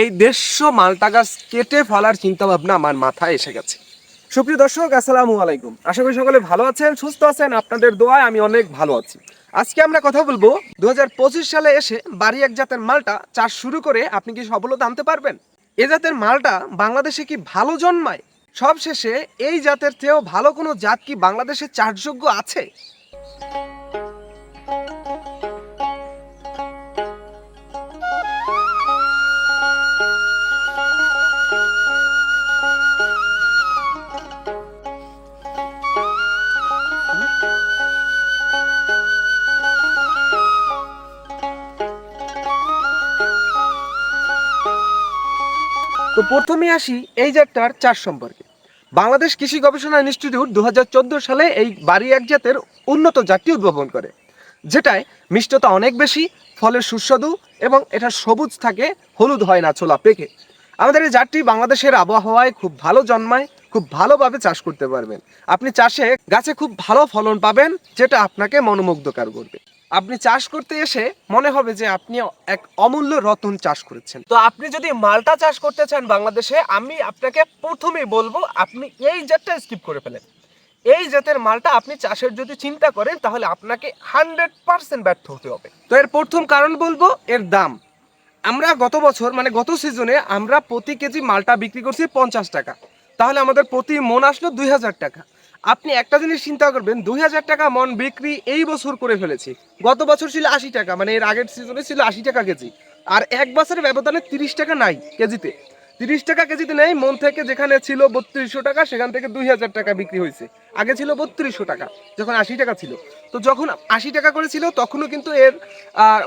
এই দেড়শো মালটা গাছ কেটে ফেলার চিন্তা ভাবনা আমার মাথায় এসে গেছে। সুপ্রিয় দর্শক, আসসালামু আলাইকুম। আশা করি সকলে ভালো আছেন, সুস্থ আছেন, আপনাদের দোয়ায় আমি অনেক ভালো আছি। আজকে আমরা কথা বলব দু হাজার পঁচিশ সালে এসে বাড়ি এক জাতের মালটা চাষ শুরু করে আপনি কি সফলতা আনতে পারবেন? এ জাতের মালটা বাংলাদেশে কি ভালো জন্মায়? সব শেষে এই জাতের চেয়েও ভালো কোনো জাত কি বাংলাদেশে চাষযোগ্য আছে? তো প্রথমে আসি এই জাতটার চাষ সম্পর্কে। বাংলাদেশ কৃষি গবেষণা ইনস্টিটিউট দু হাজার চোদ্দ সালে এই বাড়ি এক জাতের উন্নত জাতটি উদ্ভাবন করে, যেটায় মিষ্টতা অনেক বেশি, ফলের সুস্বাদু এবং এটা সবুজ থাকে, হলুদ হয় না ছোলা পেকে। আমাদের এই জাতটি বাংলাদেশের আবহাওয়ায় খুব ভালো জন্মায়, খুব ভালোভাবে চাষ করতে পারবেন। আপনি চাষে গাছে খুব ভালো ফলন পাবেন, যেটা আপনাকে মনোমুগ্ধকর করবে। আপনি চাষ করতে এসে মনে হবে যে আপনি এক অমূল্য রতন চাষ করেছেন। তো আপনি যদি মালটা চাষ করতে চান বাংলাদেশে, আমি আপনাকে প্রথমেই বলব, আপনি এই জাতটা স্কিপ করে ফেলেন। এই জাতের মালটা আপনি চাষের যদি চিন্তা করেন, তাহলে আপনাকে হান্ড্রেড পার্সেন্ট ব্যর্থ হতে হবে। তো এর প্রথম কারণ বলব, এর দাম। আমরা গত বছর মানে গত সিজনে আমরা প্রতি কেজি মালটা বিক্রি করছি পঞ্চাশ টাকা। তাহলে আমাদের প্রতি মন আসলো দুই হাজার টাকা। আপনি একটা জিনিস চিন্তা করবেন, দুই হাজার টাকা মন বিক্রি এই বছর করে ফেলেছি। গত বছর ছিল আশি টাকা মানে এর আগের সিজনে ছিল আশি টাকা কেজি। আর এক বছরের ব্যবধানে তিরিশ টাকা নাই কেজিতে। তিরিশ টাকা কেজিতে নেই, মন থেকে যেখানে ছিল বত্রিশশো টাকা, সেখান থেকে দুই হাজার টাকা বিক্রি হয়েছে। আগে ছিল বত্রিশশো টাকা, যখন আশি টাকা ছিল। তো যখন আশি টাকা করেছিল তখনও কিন্তু এর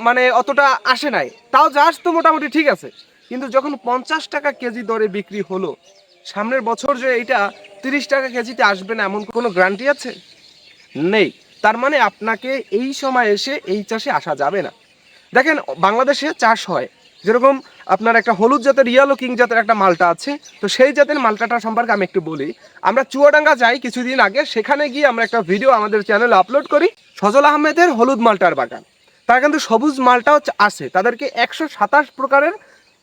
মানে অতটা আসে নাই। তাও যা আসতো মোটামুটি ঠিক আছে। কিন্তু যখন পঞ্চাশ টাকা কেজি দরে বিক্রি হলো সামনের বছর যে এইটা তিরিশ টাকা কেজিতে আসবে না, এমন কোনো গ্যারান্টি আছে? নেই। তার মানে আপনাকে এই সময় এসে এই চাষে আসা যাবে না। দেখেন, বাংলাদেশে চাষ হয়। যেরকম আপনার একটা হলুদ জাতের ইয়ালো কিং জাতের একটা মালটা আছে। তো সেই জাতের মালটাটা সম্পর্কে আমি একটু বলি। আমরা চুয়াডাঙ্গা যাই কিছুদিন আগে, সেখানে গিয়ে আমরা একটা ভিডিও আমাদের চ্যানেলে আপলোড করি, সজল আহমেদের হলুদ মালটার বাগান। তারা কিন্তু সবুজ মালটাও আছে। তাদেরকে একশো সাতাশ প্রকারের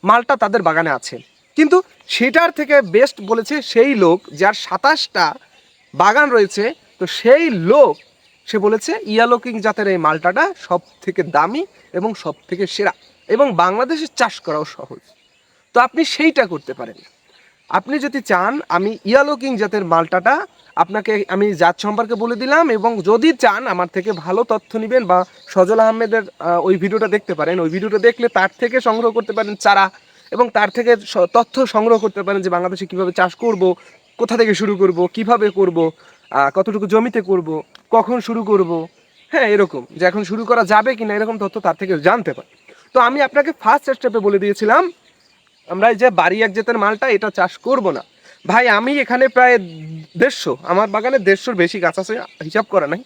মালটা তাদের বাগানে আছে। কিন্তু সেটার থেকে বেস্ট বলেছে সেই লোক যার সাতাশটা বাগান রয়েছে। তো সেই লোক, সে বলেছে ইয়ালো কিং জাতের এই মালটাটা সব থেকে দামি এবং সব থেকে সেরা এবং বাংলাদেশে চাষ করাও সহজ। তো আপনি সেইটা করতে পারেন। আপনি যদি চান, আমি ইয়ালো কিং জাতের মালটাটা আপনাকে, আমি জাত সম্পর্কে বলে দিলাম এবং যদি চান, আমার থেকে ভালো তথ্য নেবেন বা সজল আহমেদের ওই ভিডিওটা দেখতে পারেন। ওই ভিডিওটা দেখলে তার থেকে সংগ্রহ করতে পারেন চারা। এবং তার থেকে তথ্য সংগ্রহ করতে পারেন যে বাংলাদেশে কীভাবে চাষ করব, কোথা থেকে শুরু করব, কীভাবে করব কতটুকু জমিতে করব, কখন শুরু করব হ্যাঁ এরকম। যে এখন শুরু করা যাবে কিনা এরকম তথ্য তার থেকে জানতে পারে। তো আমি আপনাকে ফার্স্ট স্টেপে বলে দিয়েছিলাম, আমরা এই যে বাড়ি এক জেতের মালটা, এটা চাষ করব না। ভাই, আমি এখানে প্রায় দেড়শো, আমার বাগানে দেড়শোর বেশি গাছ আছে, হিসাব করা নাই।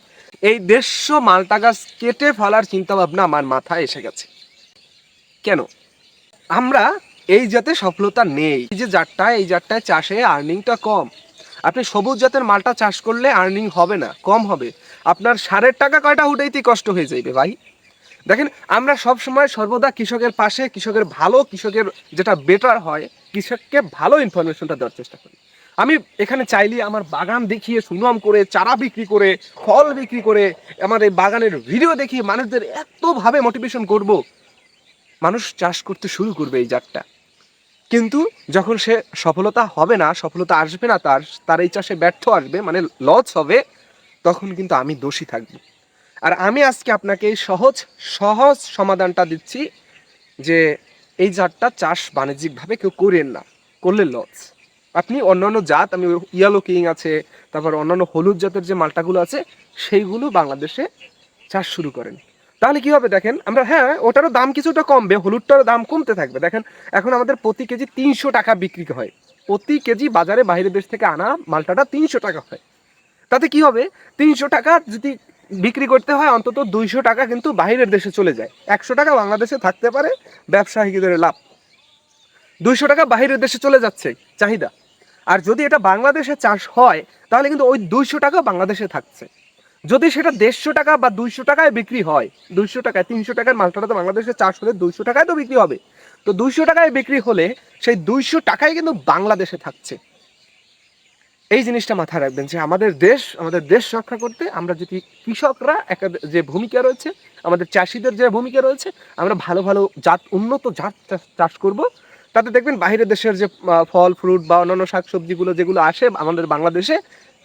এই দেড়শো মালটা গাছ কেটে ফেলার চিন্তাভাবনা আমার মাথায় এসে গেছে। কেন? আমরা এই জাতে সফলতা নেই। এই যে জাতটা, এই জাতটায় চাষে আর্নিংটা কম। আপনি সবুজ জাতের মালটা চাষ করলে আর্নিং হবে না, কম হবে। আপনার সারের টাকা কয়টা উঠাইতেই কষ্ট হয়ে যাইবে ভাই? দেখেন, আমরা সব সময় সর্বদা কৃষকের পাশে, কৃষকের ভালো, কৃষকের যেটা বেটার হয়, কৃষককে ভালো ইনফরমেশনটা দেওয়ার চেষ্টা করি। আমি এখানে চাইলে আমার বাগান দেখিয়ে সুনাম করে, চারা বিক্রি করে, ফল বিক্রি করে, আমার এই বাগানের ভিডিও দেখিয়ে মানুষদের এতভাবে মোটিভেশন করব। মানুষ চাষ করতে শুরু করবে এই জাতটা। কিন্তু যখন সে সফলতা হবে না, সফলতা আসবে না, তার তার এই চাষে ব্যর্থ আসবে মানে লস হবে, তখন কিন্তু আমি দোষী থাকব। আর আমি আজকে আপনাকে এই সহজ সহজ সমাধানটা দিচ্ছি যে এই জাতটা চাষ বাণিজ্যিকভাবে কেউ করেন না, করলে লস। আপনি অন্যান্য জাত, আমি ইয়ালো কিং আছে, তারপর অন্যান্য হলুদ জাতের যে মালটাগুলো আছে, সেইগুলো বাংলাদেশে চাষ শুরু করেন। তাহলে কি হবে দেখেন, আমরা হ্যাঁ ওটারও দাম কিছুটা কমবে, হলুদটারও দাম কমতে থাকবে। দেখেন, এখন আমাদের প্রতি কেজি তিনশো টাকা বিক্রি হয়। প্রতি কেজি বাজারে বাইরের দেশ থেকে আনা মালটাটা তিনশো টাকা হয়। তাতে কি হবে? তিনশো টাকা যদি বিক্রি করতে হয়, অন্তত দুইশো টাকা কিন্তু বাইরের দেশে চলে যায়। একশো টাকা বাংলাদেশে থাকতে পারে, ব্যবসায়ীদের লাভ। দুইশো টাকা বাইরের দেশে চলে যাচ্ছে, চাহিদা। আর যদি এটা বাংলাদেশে চাষ হয়, তাহলে কিন্তু ওই দুইশো টাকা বাংলাদেশে থাকছে। যদি সেটা দেড়শো টাকা বা দুইশো টাকায় বিক্রি হয়, দুইশো টাকায়, তিনশো টাকার মালটাটা তো বাংলাদেশে চাষ হলে দুইশো টাকায় তো বিক্রি হবে। তো দুইশো টাকায় বিক্রি হলে সেই দুইশো টাকায় কিন্তু বাংলাদেশে থাকছে। এই জিনিসটা মাথায় রাখবেন যে আমাদের দেশ আমাদের দেশ রক্ষা করতে আমরা যদি কৃষকরা একটা যে ভূমিকা রয়েছে, আমাদের চাষিদের যে ভূমিকা রয়েছে, আমরা ভালো ভালো জাত, উন্নত জাত চাষ- করব। তাতে দেখবেন বাইরের দেশের যে ফল ফ্রুট বা অন্যান্য শাকসবজিগুলো যেগুলো আসে আমাদের বাংলাদেশে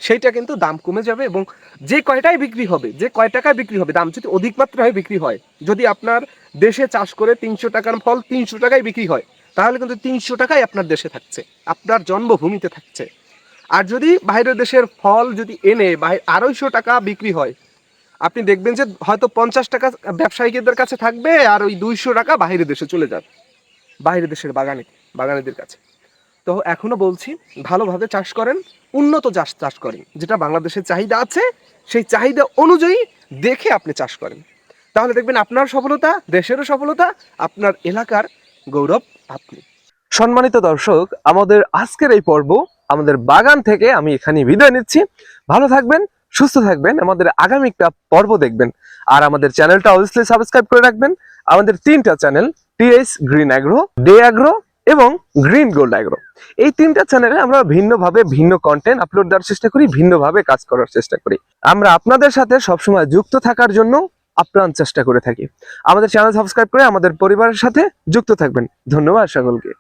সেইটা কিন্তু দাম কমে যাবে এবং যে কয়টায় বিক্রি হবে, যে কয় টাকায় বিক্রি হবে, দাম যদি অধিক মাত্রায় বিক্রি হয়, যদি আপনার দেশে চাষ করে তিনশো টাকার ফল তিনশো টাকায় বিক্রি হয়, তাহলে কিন্তু তিনশো টাকাই আপনার দেশে থাকছে, আপনার জন্মভূমিতে থাকছে। আর যদি বাইরের দেশের ফল যদি এনে আড়াইশো টাকা বিক্রি হয়, আপনি দেখবেন যে হয়তো পঞ্চাশ টাকা ব্যবসায়ীদের কাছে থাকবে আর ওই দুইশো টাকা বাইরের দেশে চলে যাবে, বাইরের দেশের বাগানে বাগানেদের কাছে। তো এখনও বলছি, ভালোভাবে চাষ করেন উন্নত চাষ চাষ করেন। যেটা বাংলাদেশের চাহিদা আছে, সেই চাহিদা অনুযায়ী দেখে আপনি চাষ করেন। তাহলে দেখবেন আপনার সফলতা, দেশেরও সফলতা, আপনার এলাকার গৌরব আপনি। সম্মানিত দর্শক, আমাদের আজকের এই পর্ব আমাদের বাগান থেকে আমি এখানে বিদায় নিচ্ছি। ভালো থাকবেন, সুস্থ থাকবেন, আমাদের আগামী একটা পর্ব দেখবেন। আর আমাদের চ্যানেলটা অবশ্যই সাবস্ক্রাইব করে রাখবেন। আমাদের তিনটা channel TS green agro day agro এবং গ্রিন গোল্ড অ্যাগ্রো এই তিনটা চ্যানেলে আমরা ভিন্নভাবে ভিন্ন কন্টেন্ট আপলোড দেওয়ার চেষ্টা করি, ভিন্নভাবে কাজ করার চেষ্টা করি। আমরা আপনাদের সাথে সবসময় যুক্ত থাকার জন্য আপ্রাণ চেষ্টা করে থাকি। আমাদের চ্যানেল সাবস্ক্রাইব করে আমাদের পরিবারের সাথে যুক্ত থাকবেন। ধন্যবাদ সকলকে।